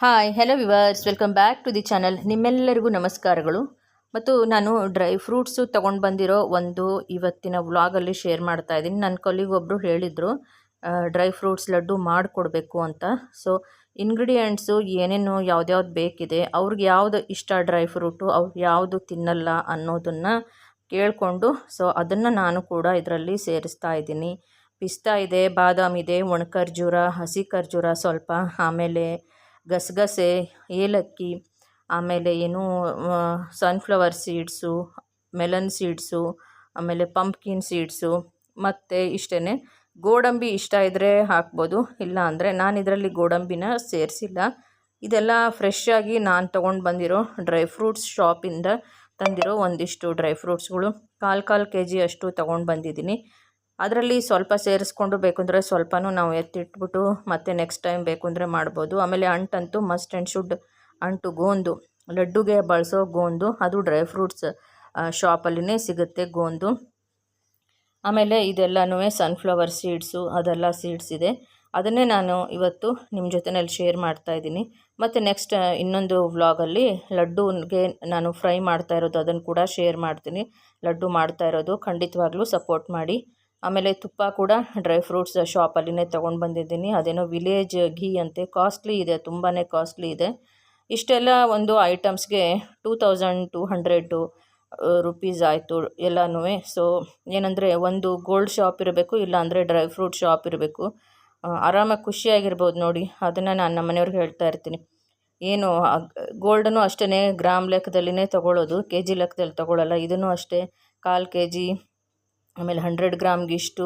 Hi hello viewers welcome back to the channel ನಿಮ್ಮೆಲ್ಲರಿಗೂ ನಮಸ್ಕಾರಗಳು. ಮತ್ತು ನಾನು ಡ್ರೈ ಫ್ರೂಟ್ಸು ತೊಗೊಂಡು ಬಂದಿರೋ ಒಂದು ಇವತ್ತಿನ ವ್ಲಾಗಲ್ಲಿ ಶೇರ್ ಮಾಡ್ತಾ ಇದ್ದೀನಿ. ನನ್ನ ಕೊಲ್ಲಿಗೆ ಒಬ್ಬರು ಹೇಳಿದರು ಡ್ರೈ ಫ್ರೂಟ್ಸ್ ಲಡ್ಡು ಮಾಡಿಕೊಡ್ಬೇಕು ಅಂತ. ಸೊ ಇಂಗ್ರೀಡಿಯೆಂಟ್ಸು ಏನೇನು ಯಾವ್ದ್ಯಾವ್ದು ಬೇಕಿದೆ, ಅವ್ರಿಗೆ ಯಾವುದು ಇಷ್ಟ ಡ್ರೈ ಫ್ರೂಟು ಅವ್ರು ಯಾವುದು ತಿನ್ನಲ್ಲ ಅನ್ನೋದನ್ನು ಕೇಳಿಕೊಂಡು ಸೊ ಅದನ್ನು ನಾನು ಕೂಡ ಇದರಲ್ಲಿ ಸೇರಿಸ್ತಾ ಇದ್ದೀನಿ. ಪಿಸ್ತಾ ಇದೆ, ಬಾದಾಮ್ ಇದೆ ಒಣ ಖರ್ಜೂರ ಹಸಿ ಖರ್ಜೂರ ಸ್ವಲ್ಪ, ಆಮೇಲೆ ಗಸಗಸೆ, ಏಲಕ್ಕಿ, ಆಮೇಲೆ ಏನು ಸನ್ಫ್ಲವರ್ ಸೀಡ್ಸು ಮೆಲನ್ ಸೀಡ್ಸು ಆಮೇಲೆ ಪಂಪ್ಕಿನ್ ಸೀಡ್ಸು ಮತ್ತು ಇಷ್ಟೇ ಗೋಡಂಬಿ ಇಷ್ಟ ಇದ್ದರೆ ಹಾಕ್ಬೋದು, ಇಲ್ಲ ಅಂದರೆ ನಾನು ಇದರಲ್ಲಿ ಗೋಡಂಬಿನ ಸೇರಿಸಿಲ್ಲ. ಇದೆಲ್ಲ ಫ್ರೆಶ್ ಆಗಿ ನಾನು ತೊಗೊಂಡು ಬಂದಿರೋ ಡ್ರೈ ಫ್ರೂಟ್ಸ್ ಶಾಪಿಂದ ತಂದಿರೋ ಒಂದಿಷ್ಟು ಡ್ರೈ ಫ್ರೂಟ್ಸ್ಗಳು ಕಾಲು ಕಾಲು ಕೆ ಜಿ ಅಷ್ಟು ತೊಗೊಂಡು ಬಂದಿದ್ದೀನಿ. ಅದರಲ್ಲಿ ಸ್ವಲ್ಪ ಸೇರಿಸ್ಕೊಂಡು ಬೇಕು ಅಂದರೆ ಸ್ವಲ್ಪನೂ ನಾವು ಎತ್ತಿಟ್ಬಿಟ್ಟು ಮತ್ತೆ ನೆಕ್ಸ್ಟ್ ಟೈಮ್ ಬೇಕು ಅಂದರೆ ಮಾಡ್ಬೋದು. ಆಮೇಲೆ ಅಂಟಂತೂ ಮಸ್ಟ್ ಆ್ಯಂಡ್ ಶುಡ್ ಅಂಟು ಗೋಂದು. ಲಡ್ಡುಗೆ ಬಳಸೋ ಗೋಂದು, ಅದು ಡ್ರೈ ಫ್ರೂಟ್ಸ್ ಶಾಪಲ್ಲಿನೇ ಸಿಗುತ್ತೆ ಗೋಂದು. ಆಮೇಲೆ ಇದೆಲ್ಲನೂ ಸನ್ಫ್ಲವರ್ ಸೀಡ್ಸು ಅದೆಲ್ಲ ಸೀಡ್ಸ್ ಇದೆ. ಅದನ್ನೇ ನಾನು ಇವತ್ತು ನಿಮ್ಮ ಜೊತೆನಲ್ಲಿ ಶೇರ್ ಮಾಡ್ತಾ ಇದ್ದೀನಿ. ಮತ್ತು ನೆಕ್ಸ್ಟ್ ಇನ್ನೊಂದು ವ್ಲಾಗಲ್ಲಿ ಲಡ್ಡುಗೆ ನಾನು ಫ್ರೈ ಮಾಡ್ತಾ ಇರೋದು ಅದನ್ನು ಕೂಡ ಶೇರ್ ಮಾಡ್ತೀನಿ. ಲಡ್ಡು ಮಾಡ್ತಾ ಇರೋದು ಖಂಡಿತವಾಗ್ಲೂ ಸಪೋರ್ಟ್ ಮಾಡಿ. ಆಮೇಲೆ ತುಪ್ಪ ಕೂಡ ಡ್ರೈ ಫ್ರೂಟ್ಸ್ ಶಾಪಲ್ಲಿನೇ ತೊಗೊಂಡು ಬಂದಿದ್ದೀನಿ. ಅದೇನೋ ವಿಲೇಜ್ ಘೀ ಅಂತೆ. ಕಾಸ್ಟ್ಲಿ ಇದೆ ತುಂಬಾ ಕಾಸ್ಟ್ಲಿ ಇದೆ. ಇಷ್ಟೆಲ್ಲ ಒಂದು ಐಟಮ್ಸ್ಗೆ two thousand two hundred rupees ಆಯಿತು ಎಲ್ಲನೂ. ಸೊ, ಏನಂದರೆ ಒಂದು ಗೋಲ್ಡ್ ಶಾಪ್ ಇರಬೇಕು, ಇಲ್ಲಾಂದರೆ ಡ್ರೈ ಫ್ರೂಟ್ ಶಾಪ್ ಇರಬೇಕು. ಆರಾಮಾಗಿ ಖುಷಿಯಾಗಿರ್ಬೋದು ನೋಡಿ. ಅದನ್ನು ನಾನು ನಮ್ಮ ಮನೆಯವ್ರಿಗೆ ಹೇಳ್ತಾ ಇರ್ತೀನಿ. ಏನು ಗೋಲ್ಡನ್ನು ಅಷ್ಟೇ ಗ್ರಾಮ್ ಲೆಕ್ಕದಲ್ಲಿನೇ ತೊಗೊಳ್ಳೋದು ಕೆ ಜಿ ಲೆಕ್ಕದಲ್ಲಿ ತೊಗೊಳ್ಳಲ್ಲ ಇದನ್ನು ಅಷ್ಟೇ, ಕಾಲು ಕೆ ಜಿ ಆಮೇಲೆ ಹಂಡ್ರೆಡ್ ಗ್ರಾಮ್ಗೆ ಇಷ್ಟು,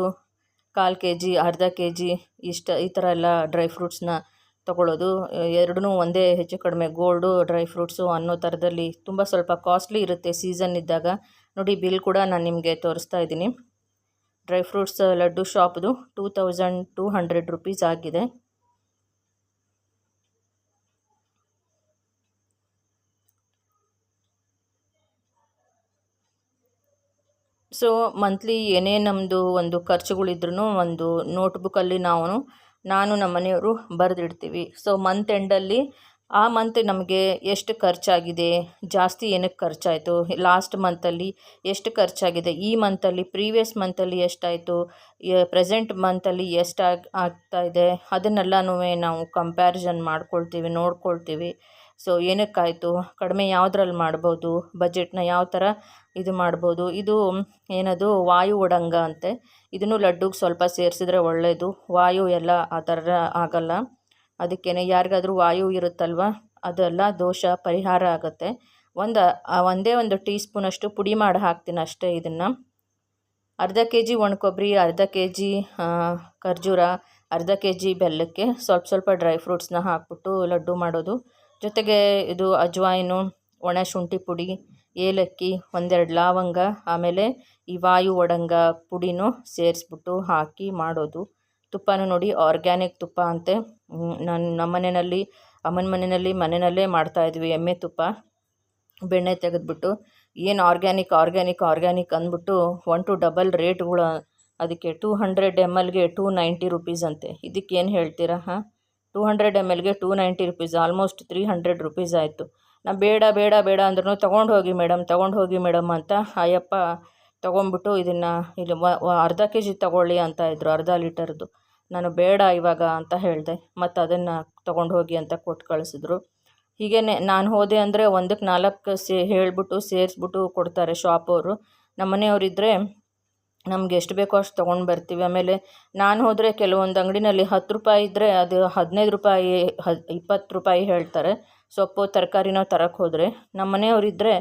ಕಾಲು ಕೆ ಜಿ ಅರ್ಧ ಕೆ ಜಿ ಇಷ್ಟು, ಈ ಥರ ಎಲ್ಲ ಡ್ರೈ ಫ್ರೂಟ್ಸ್ನ ತೊಗೊಳ್ಳೋದು. ಎರಡೂ ಒಂದೇ ಹೆಚ್ಚು ಕಡಿಮೆ, ಗೋಲ್ಡು, ಡ್ರೈ ಫ್ರೂಟ್ಸು ಅನ್ನೋ ಥರದಲ್ಲಿ ತುಂಬ ಸ್ವಲ್ಪ ಕಾಸ್ಟ್ಲಿ ಇರುತ್ತೆ ಸೀಸನ್ ಇದ್ದಾಗ. ನೋಡಿ, ಬಿಲ್ ಕೂಡ ನಾನು ನಿಮಗೆ ತೋರಿಸ್ತಾ ಇದ್ದೀನಿ. Dry fruits laddu ಶಾಪ್ದು two thousand two hundred rupees ಆಗಿದೆ. ಸೊ ಮಂತ್ಲಿ ಏನೇ ನಮ್ಮದು ಒಂದು ಖರ್ಚುಗಳಿದ್ರೂ ಒಂದು ನೋಟ್ಬುಕ್ಕಲ್ಲಿ ನಾವು, ನಾನು ನಮ್ಮ ಮನೆಯವರು ಬರೆದಿಡ್ತೀವಿ. ಸೊ ಮಂತ್ ಎಂಡಲ್ಲಿ ಆ ಮಂತ್ ನಮಗೆ ಎಷ್ಟು ಖರ್ಚಾಗಿದೆ, ಜಾಸ್ತಿ ಏನಕ್ಕೆ ಖರ್ಚಾಯಿತು ಲಾಸ್ಟ್ ಮಂತಲ್ಲಿ ಎಷ್ಟು ಖರ್ಚಾಗಿದೆ, ಈ ಮಂತಲ್ಲಿ ಪ್ರೀವಿಯಸ್ ಮಂತಲ್ಲಿ ಎಷ್ಟಾಯಿತು ಪ್ರೆಸೆಂಟ್ ಮಂತಲ್ಲಿ ಎಷ್ಟು ಆಗಿ ಆಗ್ತಾಯಿದೆ ಅದನ್ನೆಲ್ಲನೂ ನಾವು ಕಂಪ್ಯಾರಿಸನ್ ಮಾಡ್ಕೊಳ್ತೀವಿ, ನೋಡ್ಕೊಳ್ತೀವಿ. ಸೊ ಏನಕ್ಕಾಯಿತು? ಕಡಿಮೆ ಯಾವುದ್ರಲ್ಲಿ ಮಾಡ್ಬೋದು? ಬಜೆಟ್ನ ಯಾವ ಥರ ಇದು ಮಾಡ್ಬೋದು? ಇದು ಏನದು? ವಾಯು ಒಡಂಗ ಅಂತೆ. ಇದನ್ನು ಲಡ್ಡುಗೆ ಸ್ವಲ್ಪ ಸೇರಿಸಿದ್ರೆ ಒಳ್ಳೆಯದು ವಾಯು ಎಲ್ಲ ಆ ಥರ ಆಗಲ್ಲ. ಅದಕ್ಕೇನೆ ಯಾರಿಗಾದರೂ ವಾಯು ಇರುತ್ತಲ್ವ? ಅದೆಲ್ಲ ದೋಷ, ಪರಿಹಾರ ಆಗುತ್ತೆ. ಒಂದು ಒಂದೇ ಒಂದು ಟೀ ಸ್ಪೂನಷ್ಟು ಪುಡಿ ಮಾಡಿ ಹಾಕ್ತೀನಿ ಅಷ್ಟೇ ಇದನ್ನು. ಅರ್ಧ ಕೆ ಜಿ ಒಣಕೊಬ್ಬರಿ ಅರ್ಧ ಕೆ ಜಿ ಖರ್ಜೂರ, ಅರ್ಧ ಕೆ ಜಿ ಬೆಲ್ಲಕ್ಕೆ ಸ್ವಲ್ಪ ಸ್ವಲ್ಪ ಡ್ರೈ ಫ್ರೂಟ್ಸ್ನ ಹಾಕ್ಬಿಟ್ಟು ಲಡ್ಡು ಮಾಡೋದು. ಜೊತೆಗೆ ಇದು ಅಜ್ವಾಯಿನು, ಒಣ ಶುಂಠಿ ಪುಡಿ, ಏಲಕ್ಕಿ, ಒಂದೆರಡು ಲವಂಗ, ಆಮೇಲೆ ಈ ವಾಯು ಒಡಂಗ ಪುಡಿನೂ ಸೇರಿಸ್ಬಿಟ್ಟು ಹಾಕಿ ಮಾಡೋದು. ತುಪ್ಪನೂ ನೋಡಿ, ಆರ್ಗ್ಯಾನಿಕ್ ತುಪ್ಪ ಅಂತೆ. ನಾನು, ನಮ್ಮ ಮನೆಯಲ್ಲಿ, ಅಮ್ಮನ ಮನೆಯಲ್ಲಿ ಮನೆಯಲ್ಲೇ ಮಾಡ್ತಾಯಿದ್ವಿ ಎಮ್ಮೆ ತುಪ್ಪ. ಬೆಣ್ಣೆ ತೆಗೆದ್ಬಿಟ್ಟು, ಏನು ಆರ್ಗ್ಯಾನಿಕ್ ಆರ್ಗ್ಯಾನಿಕ್ ಆರ್ಗ್ಯಾನಿಕ್ ಅಂದ್ಬಿಟ್ಟು ಒನ್ ಟು ಡಬಲ್ ರೇಟ್ಗಳು, ಅದಕ್ಕೆ ಟೂ ಹಂಡ್ರೆಡ್ ಎಂ ಎಲ್ಗೆ ಟೂ ನೈಂಟಿ ರುಪೀಸ್ ಅಂತೆ. ಇದಕ್ಕೆ ಏನು ಹೇಳ್ತೀರಾ, ಹಾಂ? Two hundred M ಎಲ್ಗೆ two ninety rupees almost three hundred rupees ಆಯಿತು. ನಾ ಬೇಡ ಬೇಡ ಬೇಡ ಅಂದ್ರೂ ತೊಗೊಂಡು ಹೋಗಿ ಮೇಡಮ್ ತೊಗೊಂಡು ಹೋಗಿ ಮೇಡಮ್ ಅಂತ ಅಯ್ಯಪ್ಪ ತೊಗೊಂಬಿಟ್ಟು ಇದನ್ನು ಇಲ್ಲಿ ಅರ್ಧ ಕೆ ಜಿ ತೊಗೊಳ್ಳಿ ಅಂತ ಇದ್ದರು ಅರ್ಧ ಲೀಟರ್ದು. ನಾನು ಬೇಡ ಇವಾಗ ಅಂತ ಹೇಳಿದೆ, ಮತ್ತು ಅದನ್ನು ತೊಗೊಂಡು ಹೋಗಿ ಅಂತ ಕೊಟ್ಟು ಕಳಿಸಿದ್ರು. ಹೀಗೇ ನಾನು ಹೋದೆ ಅಂದರೆ ಒಂದಕ್ಕೆ ನಾಲ್ಕು ಸೇ, ಹೇಳಿಬಿಟ್ಟು ಸೇರಿಸ್ಬಿಟ್ಟು ಕೊಡ್ತಾರೆ ಶಾಪವರು ನಮ್ಮ ಮನೆಯವರಿದ್ದರೆ ನಮ್ಗೆ ಎಷ್ಟು ಬೇಕೋ ಅಷ್ಟು ತೊಗೊಂಡು ಬರ್ತೀವಿ. ಆಮೇಲೆ ನಾನು ಹೋದರೆ ಕೆಲವೊಂದು ಅಂಗಡಿನಲ್ಲಿ ಹತ್ತು ರೂಪಾಯಿ ಇದ್ದರೆ ಅದು ಹದಿನೈದು ರೂಪಾಯಿ ಹ ಇಪ್ಪತ್ತು ರೂಪಾಯಿ ಹೇಳ್ತಾರೆ. ಸೊಪ್ಪು ತರಕಾರಿನೋ ತರಕ್ಕೆ ಹೋದರೆ ನಮ್ಮ ಮನೆಯವರಿದ್ದರೆ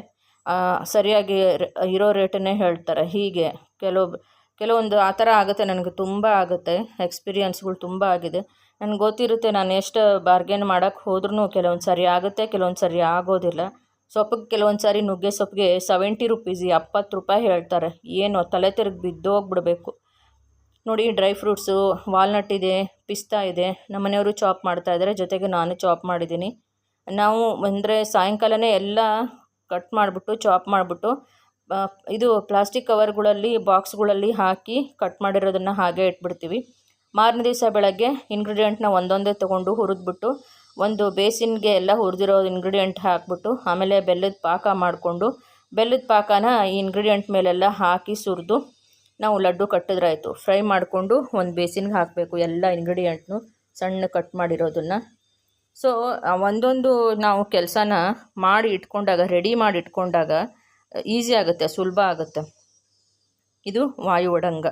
ಸರಿಯಾಗಿ ಇರೋ ರೇಟನ್ನೇ ಹೇಳ್ತಾರೆ. ಹೀಗೆ ಕೆಲವು ಕೆಲವೊಂದು ಆ ಥರ ಆಗುತ್ತೆ ನನಗೆ ತುಂಬ ಆಗುತ್ತೆ. ಎಕ್ಸ್ಪೀರಿಯನ್ಸ್ಗಳು ತುಂಬ ಆಗಿದೆ. ನನಗೆ ಗೊತ್ತಿರುತ್ತೆ ನಾನು ಎಷ್ಟು ಬಾರ್ಗೇನ್ ಮಾಡೋಕ್ಕೆ ಹೋದ್ರೂ ಕೆಲವೊಂದು ಸರಿ ಆಗುತ್ತೆ, ಕೆಲವೊಂದು ಸರಿ ಆಗೋದಿಲ್ಲ. ಸೊಪ್ಪಿಗೆ ಕೆಲವೊಂದು ಸಾರಿ ನುಗ್ಗೆ ಸೊಪ್ಪಿಗೆ ಸೆವೆಂಟಿ ರುಪೀಸ್ ಎಪ್ಪತ್ತು ರೂಪಾಯಿ ಹೇಳ್ತಾರೆ. ಏನು, ತಲೆ ತಿರುಗಿ ಬಿದ್ದೋಗ್ಬಿಡ್ಬೇಕು. ನೋಡಿ ಡ್ರೈ ಫ್ರೂಟ್ಸು ವಾಲ್ನಟ್ ಇದೆ, ಪಿಸ್ತಾ ಇದೆ. ನಮ್ಮ ಮನೆಯವರು ಚಾಪ್ ಮಾಡ್ತಾಯಿದ್ದಾರೆ ಜೊತೆಗೆ ನಾನು ಚಾಪ್ ಮಾಡಿದ್ದೀನಿ. ನಾವು ಅಂದರೆ ಸಾಯಂಕಾಲನೇ ಎಲ್ಲ ಕಟ್ ಮಾಡಿಬಿಟ್ಟು ಚಾಪ್ ಮಾಡಿಬಿಟ್ಟು ಇದು ಪ್ಲಾಸ್ಟಿಕ್ ಕವರ್ಗಳಲ್ಲಿ ಬಾಕ್ಸ್ಗಳಲ್ಲಿ ಹಾಕಿ ಕಟ್ ಮಾಡಿರೋದನ್ನು ಹಾಗೆ ಇಟ್ಬಿಡ್ತೀವಿ. ಮಾರನೇ ದಿವಸ ಬೆಳಗ್ಗೆ ಇಂಗ್ರೀಡಿಯೆಂಟ್ನ ಒಂದೊಂದೇ ತೊಗೊಂಡು ಹುರಿದ್ಬಿಟ್ಟು ಒಂದು ಬೇಸಿನ್ಗೆ ಎಲ್ಲ ಹುರಿದಿರೋ ಇಂಗ್ರೀಡಿಯೆಂಟ್ ಹಾಕ್ಬಿಟ್ಟು ಆಮೇಲೆ ಬೆಲ್ಲದ ಪಾಕ ಮಾಡಿಕೊಂಡು, ಬೆಲ್ಲದ ಪಾಕನ ಈ ಇಂಗ್ರೀಡಿಯೆಂಟ್ ಮೇಲೆಲ್ಲ ಹಾಕಿ ಸುರಿದು ನಾವು ಲಡ್ಡು ಕಟ್ಟಿದ್ರಾಯಿತು. ಫ್ರೈ ಮಾಡಿಕೊಂಡು ಒಂದು ಬೇಸಿನ್ಗೆ ಹಾಕಬೇಕು ಎಲ್ಲ ಇಂಗ್ರೀಡಿಯೆಂಟ್ನು ಸಣ್ಣ ಕಟ್ ಮಾಡಿರೋದನ್ನು. ಸೊ ಒಂದೊಂದು ನಾವು ಕೆಲಸನ ಮಾಡಿ ಇಟ್ಕೊಂಡಾಗ ರೆಡಿ ಮಾಡಿ ಇಟ್ಕೊಂಡಾಗ ಈಸಿ ಆಗುತ್ತೆ, ಸುಲಭ ಆಗುತ್ತೆ. ಇದು ವಾಯು ಒಡಂಗ.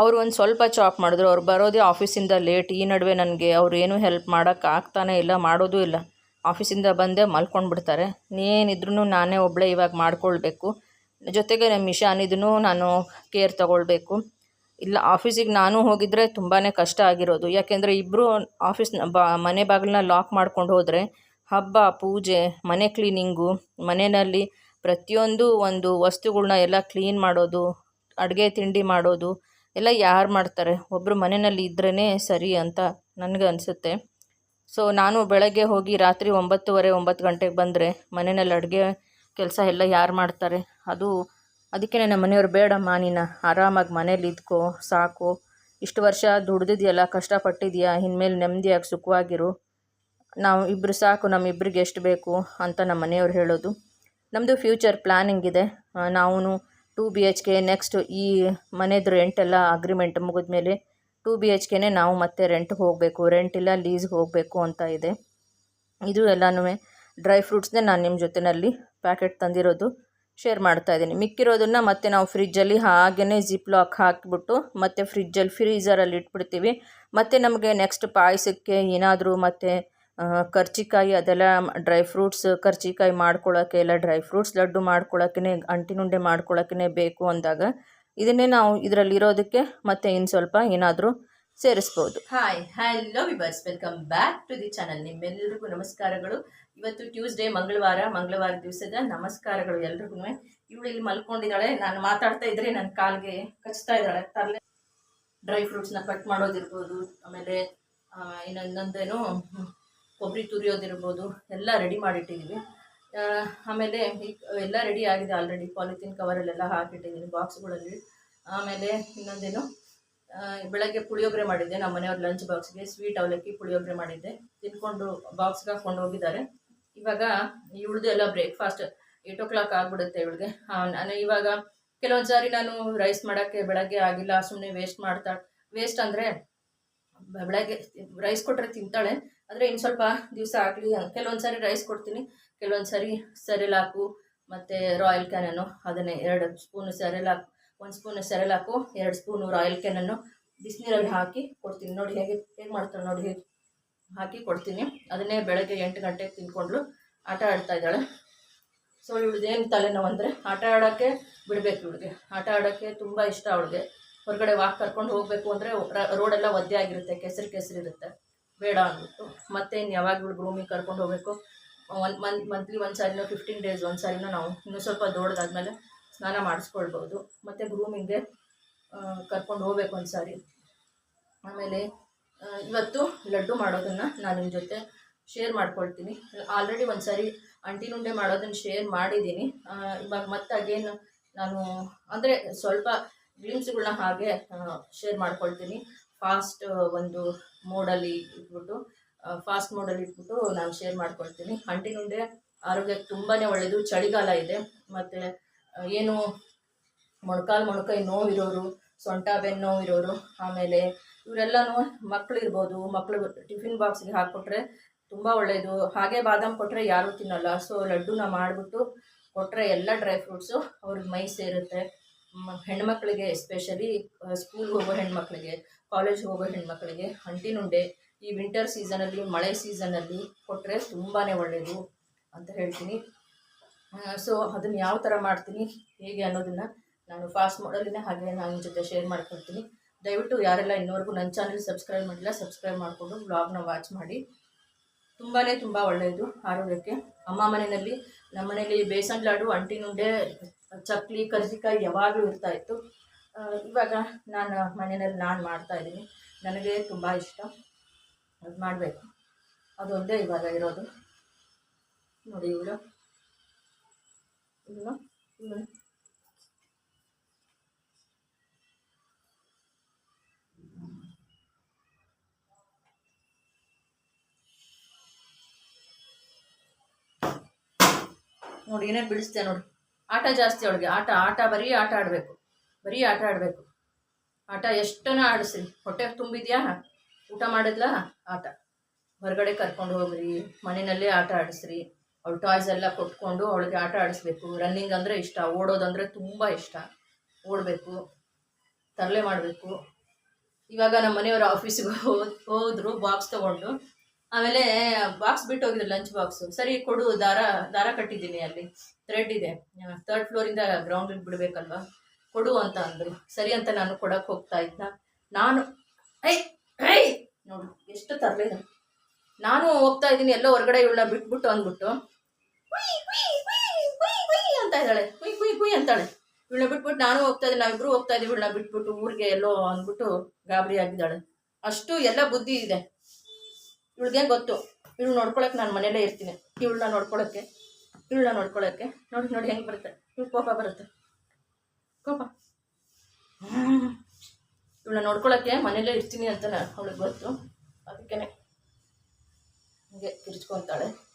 ಅವರು ಒಂದು ಸ್ವಲ್ಪ ಚಾಪ್ ಮಾಡಿದ್ರು, ಅವ್ರು ಬರೋದೇ ಆಫೀಸಿಂದ ಲೇಟ್ ಈ ನಡುವೆ ನನಗೆ ಅವ್ರು ಏನೂ ಹೆಲ್ಪ್ ಮಾಡೋಕ್ಕೆ ಆಗ್ತಾನೇ ಇಲ್ಲ, ಮಾಡೋದೂ ಇಲ್ಲ. ಆಫೀಸಿಂದ ಬಂದೇ ಮಲ್ಕೊಂಡು ಬಿಡ್ತಾರೆ ಏನಿದ್ರೂ ನಾನೇ ಒಬ್ಬಳೇ ಇವಾಗ ಮಾಡ್ಕೊಳ್ಬೇಕು. ಜೊತೆಗೆ ನಮ್ಮ ಇದನ್ನು ನಾನು ಕೇರ್ ತಗೊಳ್ಬೇಕು. ಇಲ್ಲ ಆಫೀಸಿಗೆ ನಾನು ಹೋಗಿದ್ರೆ ತುಂಬಾ ಕಷ್ಟ ಆಗಿರೋದು. ಯಾಕೆಂದರೆ ಇಬ್ಬರು ಆಫೀಸ್ನ ಬಾ, ಮನೆ ಬಾಗಿಲನ್ನ ಲಾಕ್ ಮಾಡ್ಕೊಂಡು ಹೋದರೆ ಹಬ್ಬ, ಪೂಜೆ, ಮನೆ ಕ್ಲೀನಿಂಗು ಮನೆಯಲ್ಲಿ ಪ್ರತಿಯೊಂದು ಒಂದು ವಸ್ತುಗಳನ್ನ ಎಲ್ಲ ಕ್ಲೀನ್ ಮಾಡೋದು, ಅಡುಗೆ ತಿಂಡಿ ಮಾಡೋದು ಎಲ್ಲ ಯಾರು ಮಾಡ್ತಾರೆ? ಒಬ್ಬರು ಮನೆಯಲ್ಲಿ ಇದ್ರೇ ಸರಿ ಅಂತ ನನಗೆ ಅನಿಸುತ್ತೆ. ಸೊ ನಾನು ಬೆಳಗ್ಗೆ ಹೋಗಿ ರಾತ್ರಿ ಒಂಬತ್ತುವರೆ, ಒಂಬತ್ತು ಗಂಟೆಗೆ ಬಂದರೆ ಮನೆಯಲ್ಲಿ ಅಡುಗೆ ಕೆಲಸ ಎಲ್ಲ ಯಾರು ಮಾಡ್ತಾರೆ? ಅದು ಅದಕ್ಕೆ ನಮ್ಮ ಮನೆಯವ್ರು, ಬೇಡಮ್ಮ, ನೀನು ಆರಾಮಾಗಿ ಮನೇಲಿ ಇದ್ಕೋ, ಸಾಕು. ಇಷ್ಟು ವರ್ಷ ದುಡ್ದಿದೆಯಲ್ಲ, ಕಷ್ಟಪಟ್ಟಿದೆಯಾ, ಇನ್ಮೇಲೆ ನೆಮ್ಮದಿಯಾಗಿ ಸುಖವಾಗಿರು ನಾವು ಇಬ್ಬರು ಸಾಕು ನಮ್ಮಿಬ್ಬರಿಗೆ ಎಷ್ಟು ಬೇಕು? ಅಂತ ನಮ್ಮ ಮನೆಯವ್ರು ಹೇಳೋದು. ನಮ್ಮದು ಫ್ಯೂಚರ್ ಪ್ಲ್ಯಾನಿಂಗ್ ಇದೆ. ನಾವು two B H K next ಈ ಮನೆಯದು ರೆಂಟ್ ಎಲ್ಲ ಅಗ್ರಿಮೆಂಟ್ ಮುಗಿದ್ಮೇಲೆ ಟೂ ಬಿ ಎಚ್ ಕೆನೇ ನಾವು ಮತ್ತೆ ರೆಂಟ್ಗೆ ಹೋಗಬೇಕು, ರೆಂಟ್ ಇಲ್ಲ ಲೀಸ್ಗೆ ಹೋಗಬೇಕು ಅಂತ ಇದೆ. ಇದು ಎಲ್ಲನೂ ಡ್ರೈ ಫ್ರೂಟ್ಸ್ನೇ ನಾನು ನಿಮ್ಮ ಜೊತೆಯಲ್ಲಿ ಪ್ಯಾಕೆಟ್ ತಂದಿರೋದು ಶೇರ್ ಮಾಡ್ತಾ ಇದ್ದೀನಿ. ಮಿಕ್ಕಿರೋದನ್ನು ಮತ್ತೆ ನಾವು ಫ್ರಿಜ್ಜಲ್ಲಿ ಹಾಗೇ ಜಿಪ್ ಲಾಕ್ ಹಾಕಿಬಿಟ್ಟು ಮತ್ತೆ ಫ್ರಿಜ್ಜಲ್ಲಿ ಫ್ರೀಝರಲ್ಲಿ ಇಟ್ಬಿಡ್ತೀವಿ. ಮತ್ತು ನಮಗೆ ನೆಕ್ಸ್ಟ್ ಪಾಯಸಕ್ಕೆ ಏನಾದರೂ ಮತ್ತು ಕರ್ಜಿಕಾಯಿ ಅದೆಲ್ಲ ಡ್ರೈ ಫ್ರೂಟ್ಸ್, ಕರ್ಚಿಕಾಯಿ ಮಾಡ್ಕೊಳ್ಳೋಕೆ ಇಲ್ಲ, ಡ್ರೈ ಫ್ರೂಟ್ಸ್ ಲಡ್ಡು ಮಾಡ್ಕೊಳ್ಳೋಕೆ ಅಂಟಿನುಂಡೆ ಮಾಡ್ಕೊಳ್ಳೋಕೆ ಬೇಕು ಅಂದಾಗ ಇದನ್ನೇ ನಾವು ಇದರಲ್ಲಿ ಇರೋದಕ್ಕೆ ಮತ್ತೆ ಇನ್ನು ಸ್ವಲ್ಪ ಏನಾದರೂ ಸೇರಿಸ್ಬೋದು. Hi hello viewers welcome back to the channel ನಿಮ್ಮೆಲ್ಲರಿಗೂ ನಮಸ್ಕಾರಗಳು. ಇವತ್ತು ಟ್ಯೂಸ್ಡೇ ಮಂಗಳವಾರ ಮಂಗಳವಾರ ದಿವಸದ ನಮಸ್ಕಾರಗಳು ಎಲ್ರಿಗೂ. ಇವಳು ಇಲ್ಲಿ ಮಲ್ಕೊಂಡಿದ್ದಾಳೆ. ನಾನು ಮಾತಾಡ್ತಾ ಇದ್ರೆ ನನ್ನ ಕಾಲಿಗೆ ಕಚ್ತಾ ಇದ್ದಾಳೆ. ತರಲೆ ಡ್ರೈ ಫ್ರೂಟ್ಸ್ನ ಕಟ್ ಮಾಡೋದಿರ್ಬೋದು, ಆಮೇಲೆ ಇನ್ನೊಂದೇನು ಕೊಬ್ಬರಿ ತುರಿಯೋದಿರ್ಬೋದು, ಎಲ್ಲ ರೆಡಿ ಮಾಡಿಟ್ಟಿದ್ದೀವಿ ಆಮೇಲೆ ಎಲ್ಲ ರೆಡಿ ಆಗಿದೆ ಆಲ್ರೆಡಿ ಪಾಲಿಥಿನ್ ಕವರಲ್ಲೆಲ್ಲ ಹಾಕಿಟ್ಟಿದ್ದೀನಿ ಬಾಕ್ಸ್ಗಳಲ್ಲಿ ಆಮೇಲೆ ಇನ್ನೊಂದೇನು ಬೆಳಗ್ಗೆ ಪುಳಿಯೋಗರೆ ಮಾಡಿದ್ದೆ, ನಮ್ಮ ಮನೆಯವ್ರ ಲಂಚ್ ಬಾಕ್ಸ್ಗೆ ಸ್ವೀಟ್ ಅವಲಕ್ಕಿ ಪುಳಿಯೋಗರೆ ಮಾಡಿದ್ದೆ. ತಿನ್ಕೊಂಡು ಬಾಕ್ಸ್ಗೆ ಹಾಕ್ಕೊಂಡು ಹೋಗಿದ್ದಾರೆ. ಇವಾಗ ಇವಳದು ಎಲ್ಲ ಬ್ರೇಕ್ಫಾಸ್ಟ್ ಏಯ್ಟ್ ಓ ಕ್ಲಾಕ್ ಆಗಿಬಿಡುತ್ತೆ ಇವಳಿಗೆ. ನಾನು ಇವಾಗ ಕೆಲವೊಂದು ಸಾರಿ ನಾನು ರೈಸ್ ಮಾಡೋಕ್ಕೆ ಬೆಳಗ್ಗೆ ಆಗಿಲ್ಲ ಸುಮ್ಮನೆ ವೇಸ್ಟ್ ಮಾಡ್ತಾ ವೇಸ್ಟ್ ಅಂದರೆ ಬೆಳಗ್ಗೆ ರೈಸ್ ಕೊಟ್ಟರೆ ತಿಂತಾಳೆ. ಆದರೆ ಇನ್ನು ಸ್ವಲ್ಪ ದಿವಸ ಆಗಲಿ, ಕೆಲವೊಂದು ಸಾರಿ ರೈಸ್ ಕೊಡ್ತೀನಿ. ಕೆಲವೊಂದು ಸಾರಿ ಸೆರೆಲಾಕು ಮತ್ತು ರಾಯಲ್ ಕ್ಯಾನನ್ನು ಅದನ್ನೇ ಎರಡು ಸ್ಪೂನು ಸೆರೆಲಾಕು ಒಂದು ಸ್ಪೂನು ಸೆರೆಲಾಕು ಎರಡು ಸ್ಪೂನು ರಾಯಲ್ ಕ್ಯಾನನ್ನು ಬಿಸಿನೀರಲ್ಲಿ ಹಾಕಿ ಕೊಡ್ತೀನಿ. ನೋಡಿ ಹೇಗೆ ಹೇಗೆ ಮಾಡ್ತಾಳೆ ನೋಡಿ ಹೇಗೆ ಹಾಕಿ ಕೊಡ್ತೀನಿ. ಅದನ್ನೇ ಬೆಳಗ್ಗೆ ಎಂಟು ಗಂಟೆಗೆ ತಿನ್ಕೊಂಡ್ಲು ಆಟ ಆಡ್ತಾ ಇದ್ದಾಳೆ. ಸೊ ಇವಳದೇನು ತಲೆನೋವು ಅಂದರೆ ಆಟ ಆಡೋಕ್ಕೆ ಬಿಡಬೇಕು ಇವಳಿಗೆ. ಆಟ ಆಡೋಕ್ಕೆ ತುಂಬ ಇಷ್ಟ ಅವಳಿಗೆ. ಹೊರಗಡೆ ವಾಕ್ ಕರ್ಕೊಂಡು ಹೋಗಬೇಕು ಅಂದರೆ ರೋಡೆಲ್ಲ ಒದ್ದೆ ಆಗಿರುತ್ತೆ, ಕೆಸರು ಕೆಸರು ಇರುತ್ತೆ. ಬೇಡ ಅಂದ್ಬಿಟ್ಟು. ಮತ್ತೆ ಇನ್ನು ಯಾವಾಗ ಗ್ರೂಮಿಂಗ್ ಕರ್ಕೊಂಡು ಹೋಗಬೇಕು. ಒಂದು ಮಂತ್ ಮಂತ್ಲಿ ಒಂದು ಸಾರಿನೋ ಫಿಫ್ಟೀನ್ ಡೇಸ್ ಒಂದು ಸಾರಿನೋ ನಾವು ಇನ್ನೂ ಸ್ವಲ್ಪ ದೊಡ್ಡದಾದ್ಮೇಲೆ ಸ್ನಾನ ಮಾಡಿಸ್ಕೊಳ್ಬೋದು. ಮತ್ತು ಗ್ರೂಮಿಂಗ್ಗೆ ಕರ್ಕೊಂಡು ಹೋಗ್ಬೇಕು ಒಂದು ಸಾರಿ. ಆಮೇಲೆ ಇವತ್ತು ಲಡ್ಡು ಮಾಡೋದನ್ನು ನಾನು ನಿಮ್ಮ ಜೊತೆ ಶೇರ್ ಮಾಡ್ಕೊಳ್ತೀನಿ. ಆಲ್ರೆಡಿ ಒಂದು ಸಾರಿ ಅಂಟಿನುಂಡೆ ಮಾಡೋದನ್ನು ಶೇರ್ ಮಾಡಿದ್ದೀನಿ. ಇವಾಗ ಮತ್ತೆ ಅಗೇನ್ ನಾನು, ಅಂದರೆ ಸ್ವಲ್ಪ ಗ್ಲಿಮ್ಸ್ಗಳನ್ನ ಹಾಗೆ ಶೇರ್ ಮಾಡ್ಕೊಳ್ತೀನಿ. ಫಾಸ್ಟ್ ಒಂದು ಮೋಡಲ್ಲಿ ಇಟ್ಬಿಟ್ಟು ಫಾಸ್ಟ್ ಮೋಡಲ್ಲಿ ಇಟ್ಬಿಟ್ಟು ನಾನು ಶೇರ್ ಮಾಡ್ಕೊಳ್ತೀನಿ. ಅಂಟಿನುಂಡೆ ಆರೋಗ್ಯಕ್ಕೆ ತುಂಬಾ ಒಳ್ಳೆಯದು ಚಳಿಗಾಲ ಇದೆ. ಮತ್ತು ಏನು ಮೊಣಕಾಲು ಮೊಣಕೈ ನೋವಿರೋರು ಸೊಂಟ ಇರೋರು ಆಮೇಲೆ ಇವರೆಲ್ಲನೂ ಮಕ್ಕಳಿರ್ಬೋದು ಮಕ್ಕಳು ಟಿಫಿನ್ ಬಾಕ್ಸ್ಗೆ ಹಾಕ್ಕೊಟ್ರೆ ತುಂಬ ಒಳ್ಳೆಯದು ಹಾಗೆ ಬಾದಾಮ್ ಕೊಟ್ಟರೆ ಯಾರೂ ತಿನ್ನಲ್ಲ. ಸೊ ಲಡ್ಡುನ ಮಾಡಿಬಿಟ್ಟು ಕೊಟ್ಟರೆ ಎಲ್ಲ ಡ್ರೈ ಫ್ರೂಟ್ಸು ಅವ್ರಿಗೆ ಮೈ ಸೇರುತ್ತೆ. ಹೆಣ್ಮಕ್ಳಿಗೆ ಎಸ್ಪೆಷಲಿ ಸ್ಕೂಲ್ಗೆ ಹೋಗೋ ಹೆಣ್ಮಕ್ಳಿಗೆ ಕಾಲೇಜ್ ಹೋಗೋ ಹೆಣ್ಮಕ್ಳಿಗೆ ಅಂಟಿನುಂಡೆ ಈ ವಿಂಟರ್ ಸೀಸನಲ್ಲಿ ಮಳೆ ಸೀಸನಲ್ಲಿ ಕೊಟ್ಟರೆ ತುಂಬಾ ಒಳ್ಳೆಯದು ಅಂತ ಹೇಳ್ತೀನಿ. ಸೊ ಅದನ್ನು ಯಾವ ಥರ ಮಾಡ್ತೀನಿ, ಹೇಗೆ ಅನ್ನೋದನ್ನು ನಾನು ಫಾಸ್ಟ್ ಮಾಡಲಿನೇ ಹಾಗೆ ನಾನು ನಿಮ್ಮ ಜೊತೆ ಶೇರ್ ಮಾಡ್ಕೊಳ್ತೀನಿ ದಯವಿಟ್ಟು ಯಾರೆಲ್ಲ ಇನ್ನೋರ್ಗು ನನ್ನ ಚಾನಲ್ ಸಬ್ಸ್ಕ್ರೈಬ್ ಮಾಡಿಲ್ಲ ಸಬ್ಸ್ಕ್ರೈಬ್ ಮಾಡಿಕೊಂಡು ಬ್ಲಾಗ್ನ ವಾಚ್ ಮಾಡಿ. ತುಂಬಾ ತುಂಬ ಒಳ್ಳೆಯದು ಆರೋಗ್ಯಕ್ಕೆ. ಅಮ್ಮ ಮನೆಯಲ್ಲಿ, ನಮ್ಮ ಮನೆಯಲ್ಲಿ ಬೇಸನ್ ಲಾಡು ಅಂಟಿನುಂಡೆ ಚಕ್ಲಿ, ಕರ್ಜಿಕಾಯಿ ಯಾವಾಗಲೂ ಇರ್ತಾ ಇತ್ತು. ಇವಾಗ ನಾನು ಮನೆಯಲ್ಲಿ ನಾನು ಮಾಡ್ತಾಯಿದ್ದೀನಿ ನನಗೆ ತುಂಬ ಇಷ್ಟ. ಅದು ಮಾಡಬೇಕು. ಅದು ಒಂದೇ ಇವಾಗ ಇರೋದು. ನೋಡಿ ಇವಳು. ಇನ್ನು ನೋಡಿ, ಏನೇನು ಬಿಡಿಸ್ತೆ ನೋಡಿ. ಆಟ ಜಾಸ್ತಿ ಅವಳಿಗೆ. ಆಟ ಆಟ ಬರೀ ಆಟ ಆಡಬೇಕು. ಬರೀ ಆಟ ಆಡಬೇಕು. ಆಟ ಎಷ್ಟನ ಆಡಿಸ್ರಿ. ಹೊಟ್ಟೆ ತುಂಬಿದ್ಯಾ? ಊಟ ಮಾಡಿದ್ಲ? ಆಟ. ಹೊರಗಡೆ ಕರ್ಕೊಂಡು ಹೋಗ್ರಿ. ಮನೆಯಲ್ಲೇ ಆಟ ಆಡಿಸ್ರಿ. ಅವಳು ಟಾಯ್ಸ್ ಎಲ್ಲ ಕೊಟ್ಕೊಂಡು ಅವಳಿಗೆ ಆಟ ಆಡಿಸ್ಬೇಕು. ರನ್ನಿಂಗ್ ಅಂದರೆ ಇಷ್ಟ. ಓಡೋದಂದರೆ ತುಂಬ ಇಷ್ಟ. ಓಡಬೇಕು. ತರಲೆ ಮಾಡಬೇಕು. ಇವಾಗ ನಮ್ಮ ಮನೆಯವರು ಆಫೀಸಿಗೆ ಹೋದ್ ಹೋದ್ರು ಬಾಕ್ಸ್ ತಗೊಂಡು. ಆಮೇಲೆ ಬಾಕ್ಸ್ ಬಿಟ್ಟು ಹೋಗಿದ್ರು ಲಂಚ್ ಬಾಕ್ಸು ಸರಿ ಕೊಡು, ದಾರ ದಾರ ಕಟ್ಟಿದ್ದೀನಿ ಅಲ್ಲಿ. ಥ್ರೆಡ್ ಇದೆ. ತರ್ಡ್ ಫ್ಲೋರಿಂದ ಗ್ರೌಂಡಿಗೆ ಬಿಡಬೇಕಲ್ವಾ? ಕೊಡು ಅಂತ ಅಂದರು. ಸರಿ ಅಂತ ನಾನು ಕೊಡಕ್ಕೆ ಹೋಗ್ತಾ ಇದ್ದ ನಾನು ಐ ನೋಡು, ಎಷ್ಟು ತರಲಿಲ್ಲ ನಾನು ಹೋಗ್ತಾ ಇದ್ದೀನಿ, ಎಲ್ಲೋ ಹೊರಗಡೆ ಇವಳನ್ನ ಬಿಟ್ಬಿಟ್ಟು ಅಂದ್ಬಿಟ್ಟು. ಅಂತ ಇದ್ದಾಳೆ. ಕುಯ್ ಕುಯ್ ಕುಯ್ ಅಂತಾಳೆ. ಇವಳನ್ನ ಬಿಟ್ಬಿಟ್ಟು ನಾನು ಹೋಗ್ತಾ ಇದ್ದೀನಿ, ನಾವಿಬ್ರು ಹೋಗ್ತಾ ಇದ್ದೀವಿ, ಇವಳನ್ನ ಬಿಟ್ಬಿಟ್ಟು ಊರಿಗೆ ಎಲ್ಲೋ ಅಂದ್ಬಿಟ್ಟು ಗಾಬರಿ ಆಗಿದ್ದಾಳೆ. ಅಷ್ಟು ಎಲ್ಲ ಬುದ್ಧಿ ಇದೆ. ಇವಳಿಗೆ ಗೊತ್ತು. ಇವಳು ನೋಡ್ಕೊಳಕ್ಕೆ ನಾನು ಮನೇಲೇ ಇರ್ತೀನಿ. ಇವಳನ್ನ ನೋಡ್ಕೊಳಕ್ಕೆ. ಇವಳನ್ನ ನೋಡ್ಕೊಳಕ್ಕೆ. ನೋಡಿ ನೋಡಿ ಹೆಂಗೆ ಬರುತ್ತೆ. ಇವಳು ಕೋಪ ಬರುತ್ತೆ. ಕೋಪ. ಇವಳನ್ನ ನೋಡ್ಕೊಳ್ಳೋಕ್ಕೆ ಮನೇಲೇ ಇರ್ತೀನಿ ಅಂತ ಅವಳಿಗೆ ಗೊತ್ತು. ಅದಕ್ಕೇ ಹಂಗೆ ಕಿರ್ಚ್ಕೊತಾಳೆ.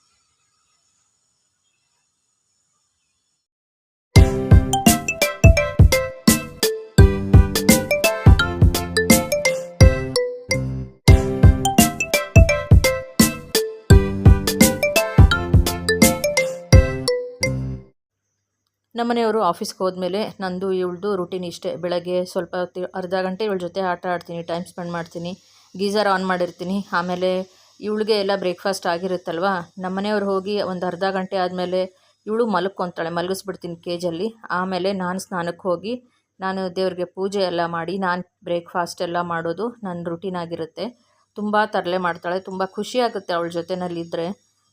ನಮ್ಮನೆಯವರು ಆಫೀಸ್ಗೆ ಹೋದ್ಮೇಲೆ ನಂದು ಇವಳ್ದು ರೂಟೀನ್ ಇಷ್ಟೇ. ಬೆಳಗ್ಗೆ ಸ್ವಲ್ಪ ಅರ್ಧ ಗಂಟೆ ಇವಳ ಜೊತೆ ಆಟ ಆಡ್ತೀನಿ, ಟೈಮ್ ಸ್ಪೆಂಡ್ ಮಾಡ್ತೀನಿ ಗೀಝರ್ ಆನ್ ಮಾಡಿರ್ತೀನಿ. ಆಮೇಲೆ ಇವಳಿಗೆ ಎಲ್ಲ ಬ್ರೇಕ್ಫಾಸ್ಟ್ ಆಗಿರುತ್ತಲ್ವ? ನಮ್ಮನೆಯವ್ರು ಹೋಗಿ ಒಂದು ಅರ್ಧ ಗಂಟೆ ಆದಮೇಲೆ ಇವಳು ಮಲ್ಕೊತಾಳೆ, ಮಲಗಿಸ್ಬಿಡ್ತೀನಿ ಕೇಜಲ್ಲಿ. ಆಮೇಲೆ ನಾನು ಸ್ನಾನಕ್ಕೆ ಹೋಗಿ ನಾನು ದೇವ್ರಿಗೆ ಪೂಜೆ ಎಲ್ಲ ಮಾಡಿ, ನಾನು ಬ್ರೇಕ್ಫಾಸ್ಟ್ ಎಲ್ಲ ಮಾಡೋದು ನನ್ನ ರುಟೀನ್ ಆಗಿರುತ್ತೆ. ತುಂಬ ತರಲೆ ಮಾಡ್ತಾಳೆ, ತುಂಬ ಖುಷಿ ಆಗುತ್ತೆ ಅವಳ ಜೊತೆನಲ್ಲಿದ್ದರೆ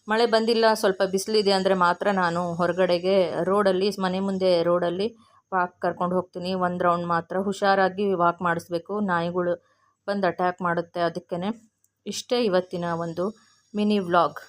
ಮಳೆ ಬಂದಿಲ್ಲ, ಸ್ವಲ್ಪ ಬಿಸಿಲಿದೆ ಅಂದರೆ ಮಾತ್ರ ನಾನು ಹೊರಗಡೆಗೆ ರೋಡಲ್ಲಿ, ಮನೆ ಮುಂದೆ ರೋಡಲ್ಲಿ ವಾಕ್ ಕರ್ಕೊಂಡು ಹೋಗ್ತೀನಿ. ಒಂದು ರೌಂಡ್ ಮಾತ್ರ ಹುಷಾರಾಗಿ ವಾಕ್ ಮಾಡಿಸ್ಬೇಕು. ನಾಯಿಗಳು ಬಂದು ಅಟ್ಯಾಕ್ ಮಾಡುತ್ತೆ ಅದಕ್ಕೇ ಇಷ್ಟೇ ಇವತ್ತಿನ ಒಂದು ಮಿನಿ ವ್ಲಾಗ್